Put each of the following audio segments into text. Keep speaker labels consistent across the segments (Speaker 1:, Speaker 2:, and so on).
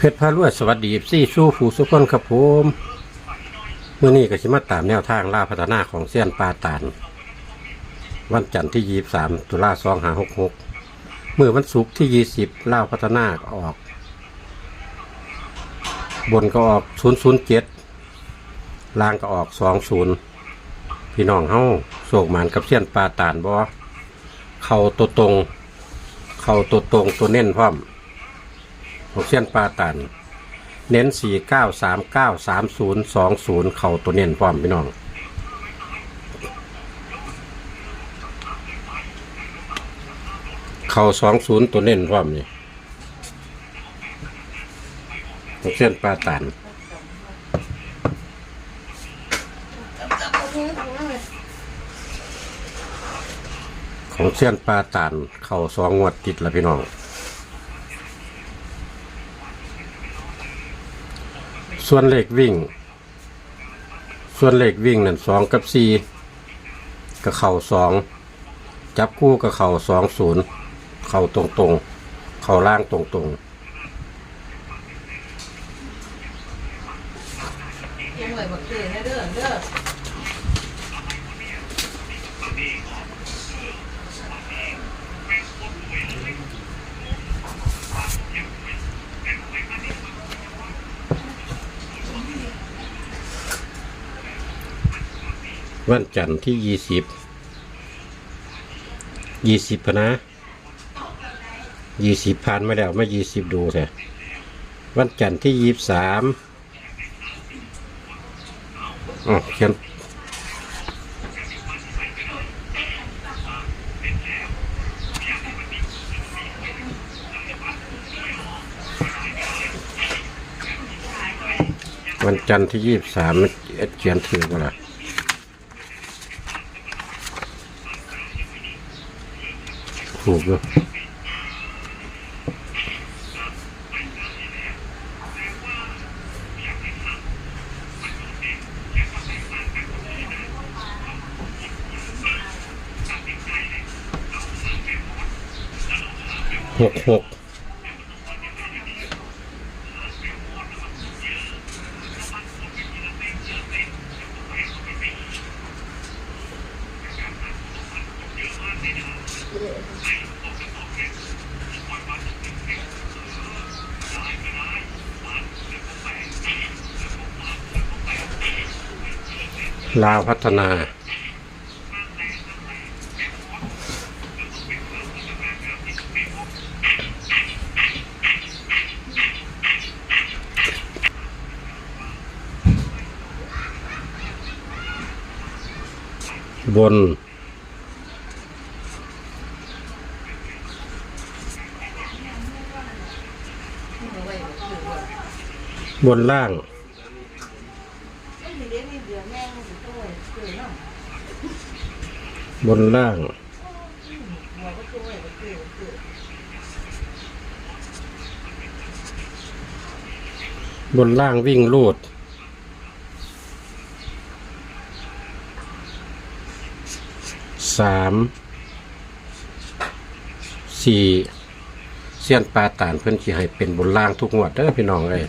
Speaker 1: เพชรพารวยสวัสดีซี่สู้ผู้สุขคนครับผมเมื่อนี้ก็ชิมาตามแนวทางล่าพัฒนาของเซียนปาตานวันจันทร์ที่ยี่สามตุลาสองหาหกหกเมื่อวันศุกร์ที่ยี่สิบล่าพัฒนาออก บนก็ออกศูนย์ศูนย์เจ็ดล่างก็ออกสองศูนย์พี่น้องเฮ้าโศกหมานกับเซียนปาตานบ่เข่าตัวตรง เข่าตัวตรงตัวเน้นพร้อม ของเส้นปลาตัน เน้นสี่เก้าสามเก้าสามศูนย์สองศูนย์เข่าตัวเน้นพร้อมพี่น้อง เข่าสองศูนย์ตัวเน้นพร้อมนี่ของเส้นปลาตันของเส้นปลาตันเข่าสองงวดติดละพี่น้อง ส่วนเลขวิ่ง ส่วนเลขวิ่งนั่นสองกับสี่กับเข่าสองจับคู่กับเข่าสองศูนย์เข่าตรงตรงๆเข่าล่างตรงตรง
Speaker 2: เพียงเลยบักเตยนะเด้อเด้อ
Speaker 1: ๆ วันจันทร์ที่ยี่สิบยี่สิบพนะยี่สิบผ่านมาแล้วไม่ยี่สิบดูเถอะวันจันทร์ที่ยี่สามอ๋อเขียนวันจันทร์ที่ยี่สามเขียนถือมาละ ถูกอยู่หกหก ลาวพัฒนา บน
Speaker 2: เอาไว้บักเตยไว้
Speaker 1: บนล่าง
Speaker 2: เอ้ยเดี๋ยวนี้เดี๋ยวแม่งสิตัวเต บนล่าง
Speaker 1: บนล่าง
Speaker 2: บ
Speaker 1: นล่างวิ่งลูดสามสี่ สี้ยนปลาตานเพื่อนที่ให้เป็นบนล่างทุกงวดเด้อพี่น้องเลย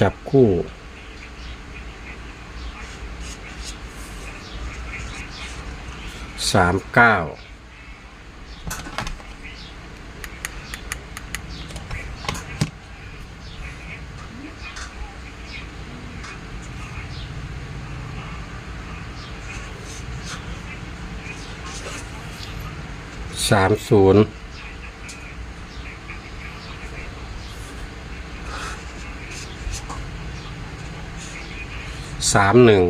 Speaker 1: จับคู่ สามเก้าสามศูนย์สามหนึ่ง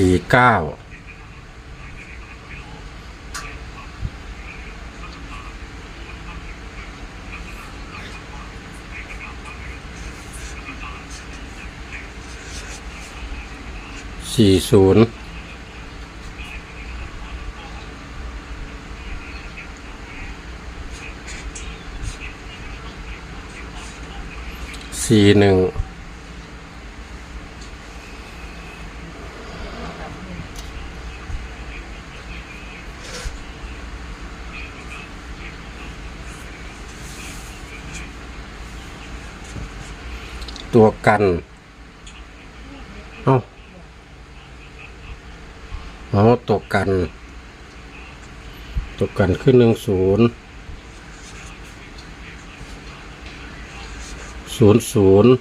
Speaker 1: สี่เก้าสี่ศูนย์สี่หนึ่ง ตัวกัน เอ้าอ๋อตกกัน ตัวกันขึ้นหนึ่งศูนย์ศูนย์ศูนย์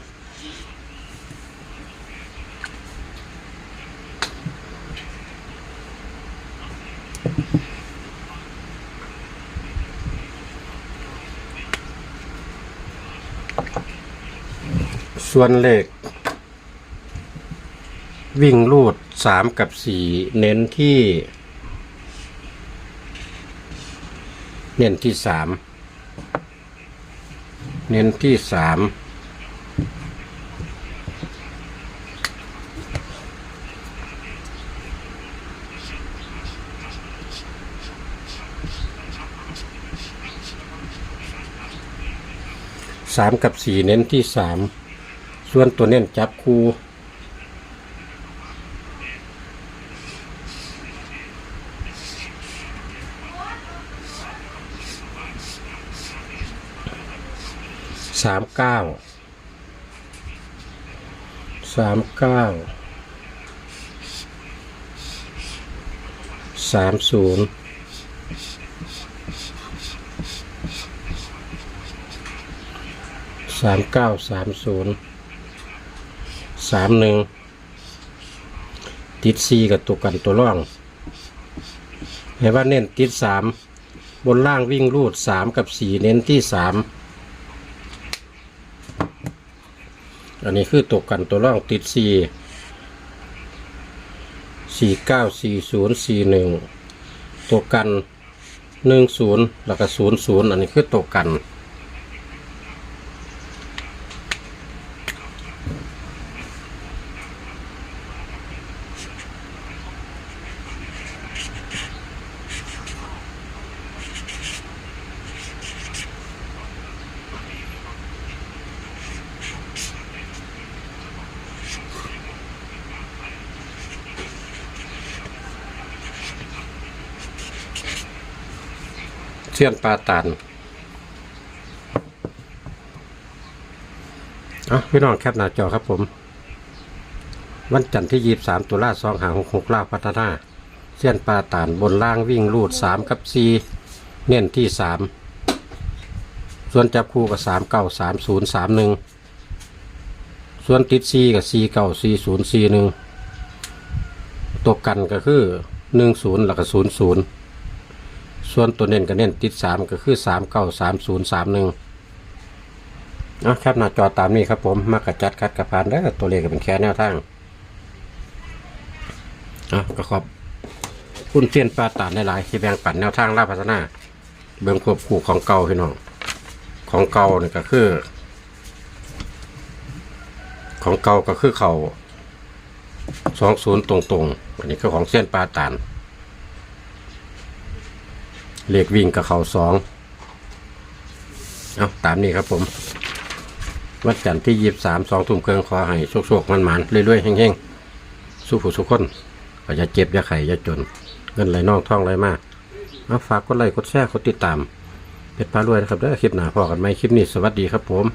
Speaker 1: ส่วนเลข วิ่งลูดสามกับสี่เน้นที่ เน้นที่สามเน้นที่สามสามกับสี่เน้นที่สาม ส่วนตัวเน้นจับคู่สามเก้าสามเก้าสามศูนย์สามเก้าสามศูนย์ สามหนึ่งติดซีกับตัวกันตัวร่องเห็นว่าเน้นติดสามบนล่างวิ่งรูดสามกับสี่เน้นที่สามอันนี้คือตกกันตัวร่องติดสี่สี่เก้าสี่ศูนย์สี่หนึ่งตกกันหนึ่งศูนย์แล้วก็ศูนย์ศูนย์อันนี้คือตกกัน เชื่อนปลาตานอะพี่น้องแคปหน้าจอครับผม วันจันทร์ที่ยีบสามตุลาสองหางหกหกลาพัฒนาเสี้ยนปลาตานบนล่างวิ่งลูดสามกับสี่เน้นที่สามส่วนจับคู่กับสามเก้าสามศูนย์สามหนึ่งส่วนติดซีกับซีเก้าซีศูนย์ซีหนึ่งตกกันก็คือหนึ่งศูนย์แล้วก็ศูนย์ศูนย์ ส่วนตัวเน้นก็เน้นติดสามก็คือสามเก้าสามศูนย์สามหนึ่งนะครับหน้าจอตามนี้ครับผมมากระจัดคัดกระพานได้ตัวเลขก็เป็นแค่แนวทางอะก็ขอบคุณเซียนปลาตานหลายๆที่แบ่งปันแนวทางล่าพัฒนา เบื้องควบคู่ของเก่าพี่น้องของเก่านี่ก็คือ ของเก่าก็คือเขาสองศูนย์ตรงๆอันนี้คือของเส้นปลาตาน เลขวิ่งกับเขาสองเอาตามนี้ครับผม วันจันทร์ที่ยีบสามสองทุ่มเครื่องคอให้โชคๆมันหมันเรื่อยๆแห้งๆ สู้ผู้สุขคนก็จะเจ็บอย่าไข่อย่าจน เงินไหลน่องท่องไหลมากเอาฝากกดไลค์กดแชร์กดติดตามเพชรพารวยนะครับเด้อคลิปหน้าพอกันไหมคลิปนี้สวัสดีครับผม